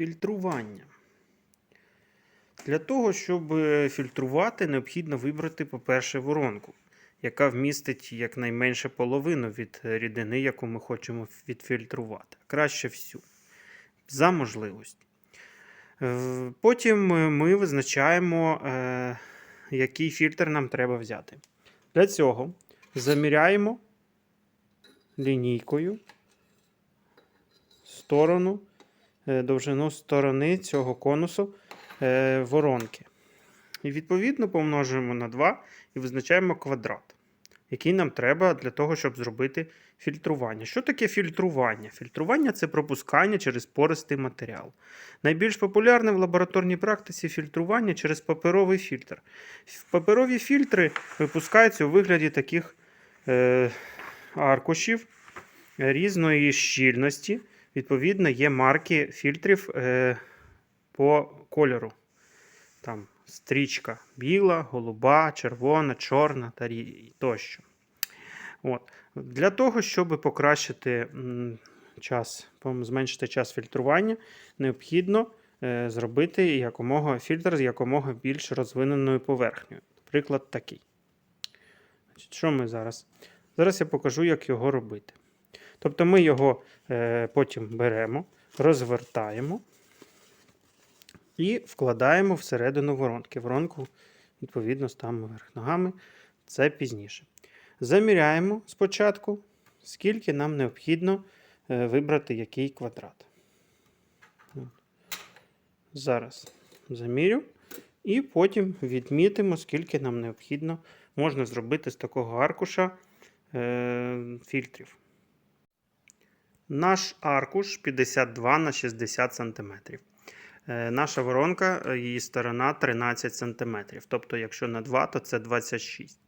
Фільтрування. Для того, щоб е, фільтрувати, необхідно вибрати, по-перше, воронку, яка вмістить якнайменше половину від рідини, яку ми хочемо відфільтрувати. Краще всю. За можливості. Е, Потім е, ми визначаємо, який фільтр нам треба взяти. Для цього заміряємо лінійкою сторону, довжину сторони цього конусу е, воронки. І відповідно помножуємо на 2 і визначаємо квадрат, який нам треба для того, щоб зробити фільтрування. Що таке фільтрування? Фільтрування це пропускання через пористий матеріал. Найбільш популярне в лабораторній практиці фільтрування через паперовий фільтр. Паперові фільтри випускаються у вигляді таких е, аркушів різної щільності. Відповідно, є марки фільтрів е, по кольору. Там стрічка біла, голуба, червона, чорна та тощо. От. Для того, щоб покращити час, зменшити час фільтрування, необхідно е, зробити якомога фільтр з якомога більш розвиненою поверхнею. Наприклад, такий. Що ми зараз? Зараз я покажу, як його робити. Тобто ми його е, потім беремо, розвертаємо і вкладаємо всередину воронки. Воронку, відповідно, ставимо вверх ногами. Це пізніше. Заміряємо спочатку, скільки нам необхідно е, вибрати який квадрат. Зараз замірю. І потім відмітимо, скільки нам необхідно. Можна зробити з такого аркуша е, фільтрів. Наш аркуш 52 на 60 см. Е, Наша воронка, е, її сторона 13 см. Тобто, якщо на 2, то це 26.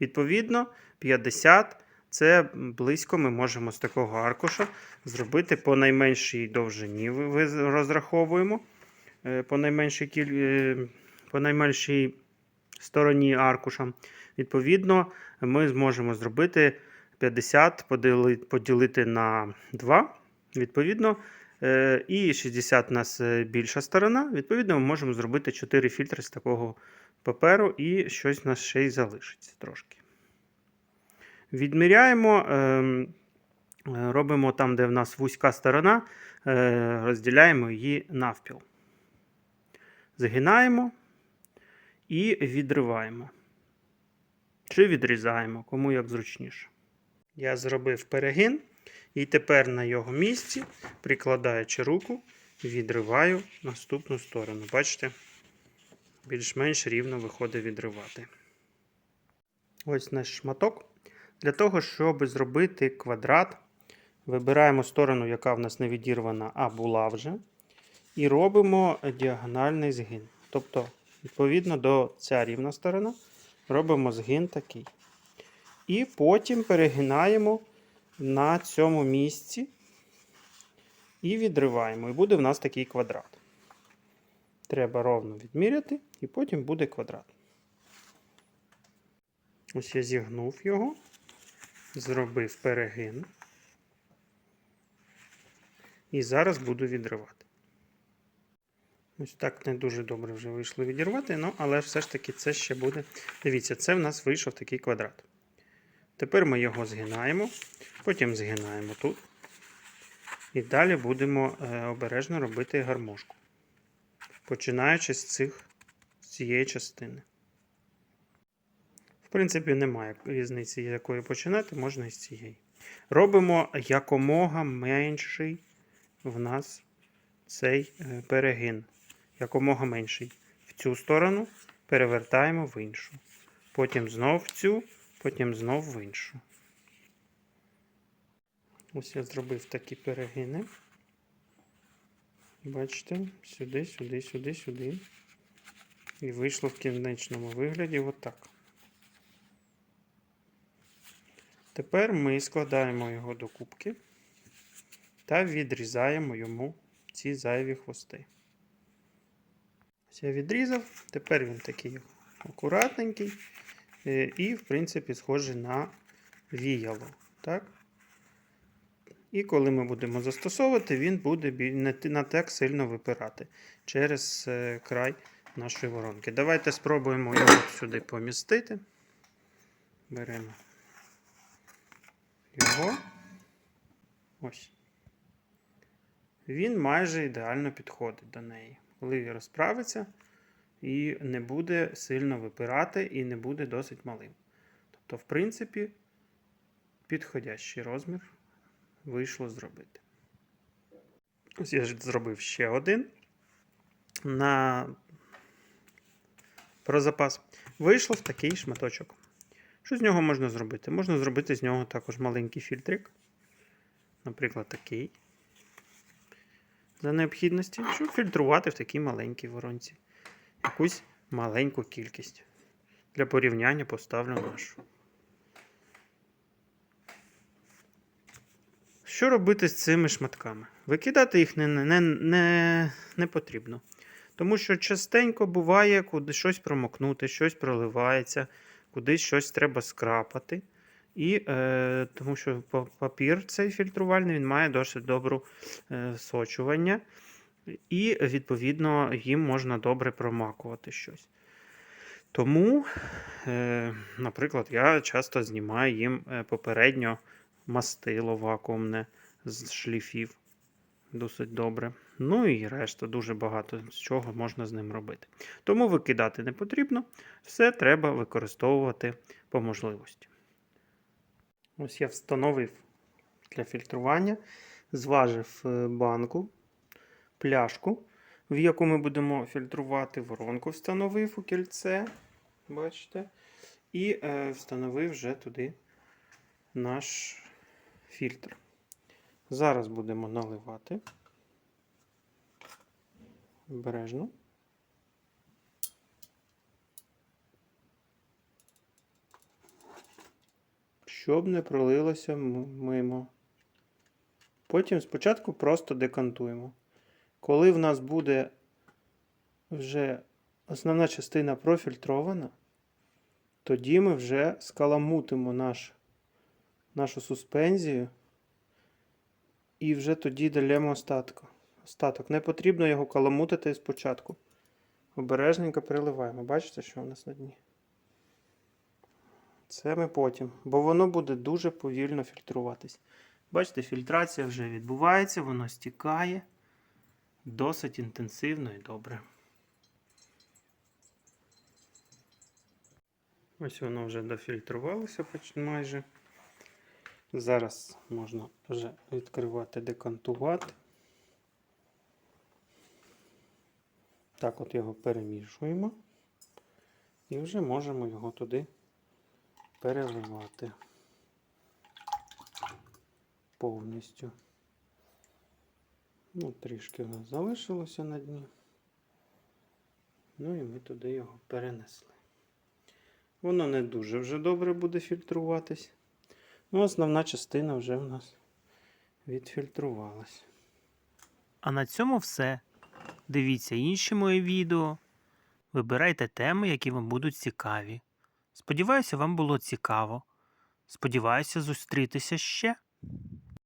Відповідно, 50 це близько ми можемо з такого аркуша зробити по найменшій довжині. розраховуємо. Е, По найменшій, кіль... по найменшій стороні аркуша. Відповідно, ми зможемо зробити 50 поділи- поділити на 2. Відповідно, е, і 60 у нас е, більша сторона. Відповідно, ми можемо зробити 4 фільтри з такого паперу, і щось у нас ще й залишиться трошки. Відміряємо, ем, е, робимо там, де в нас вузька сторона, розділяємо її навпіл. Згинаємо і відриваємо. Чи відрізаємо, кому як зручніше. Я зробив перегин, і тепер на його місці, прикладаючи руку, відриваю наступну сторону. Бачите? Більш-менш рівно виходить відривати. Ось наш шматок. Для того, щоб зробити квадрат, вибираємо сторону, яка в нас не відірвана, а була вже. І робимо діагональний згин. Тобто, відповідно до ця рівна сторона, робимо згин такий. І потім перегинаємо на цьому місці і відриваємо. І буде в нас такий квадрат. Треба ровно відміряти, і потім буде квадрат. Ось я зігнув його, зробив перегин. І зараз буду відривати. Ось так не дуже добре вже вийшло відірвати, ну, але все ж таки це ще буде. Дивіться, це в нас вийшов такий квадрат. Тепер ми його згинаємо, потім згинаємо тут. І далі будемо е, обережно робити гармошку. Починаючи з, цих, з цієї частини. В принципі, немає різниці, з якої починати, можна і з цієї. Робимо якомога менший в нас цей е, перегин. Якомога менший. В цю сторону перевертаємо в іншу. Потім знов в цю, потім знов в іншу. Ось я зробив такі перегини. Бачите, сюди, сюди, сюди, сюди. І вийшло в кінечному вигляді отак. Тепер ми складаємо його до кубки та відрізаємо йому ці зайві хвости. Ось я відрізав, тепер він такий акуратненький і, в принципі, схожий на віяло. Так? І коли ми будемо застосовувати, він буде не так сильно випирати через е, край нашої воронки. Давайте спробуємо його сюди помістити. Беремо його. Ось. Він майже ідеально підходить до неї. Коли розправиться і не буде сильно випирати, і не буде досить малим. Тобто, в принципі, підходящий розмір вийшло зробити. Ось я ж зробив ще один на про запас. Вийшло в такий шматочок. Що з нього можна зробити? Можна зробити з нього також маленький фільтрик. Наприклад, такий. За необхідності, щоб фільтрувати в такій маленькій воронці. Якусь маленьку кількість. Для порівняння поставлю нашу. Що робити з цими шматками? Викидати їх не, не, не, не потрібно. Тому що частенько буває, куди щось промокнути, щось проливається, кудись щось треба скрапати. І е, тому що папір цей фільтрувальний він має досить добру е, сочування, і, відповідно, їм можна добре промакувати щось. Тому, е, наприклад, я часто знімаю їм е, попередньо мастило вакуумне з шліфів. Досить добре. Ну і решта дуже багато з чого можна з ним робити. Тому викидати не потрібно, все треба використовувати по можливості. Ось я встановив для фільтрування, зважив е, банку, пляшку, в яку ми будемо фільтрувати, воронку встановив у кільце. Бачите? І е, встановив вже туди наш фільтр. Зараз будемо наливати. Обережно. Щоб не пролилося мимо. Потім спочатку просто декантуємо. Коли в нас буде вже основна частина профільтрована, тоді ми вже скаламутимо наш, нашу суспензію і вже тоді даємо остатку. остаток. Не потрібно його каламутити спочатку. Обережненько переливаємо. Бачите, що у нас на дні? Це ми потім, бо воно буде дуже повільно фільтруватись. Бачите, фільтрація вже відбувається, воно стікає досить інтенсивно і добре. Ось воно вже дофільтрувалося майже. Зараз можна вже відкривати, декантувати. Так, от його перемішуємо. І вже можемо його туди переливати повністю. Ну, трішки у залишилося на дні. Ну і ми туди його перенесли. Воно не дуже вже добре буде фільтруватись. Ну, основна частина вже в нас відфільтрувалась. А на цьому все. Дивіться інші мої відео. Вибирайте теми, які вам будуть цікаві. Сподіваюся, вам було цікаво. Сподіваюся зустрітися ще.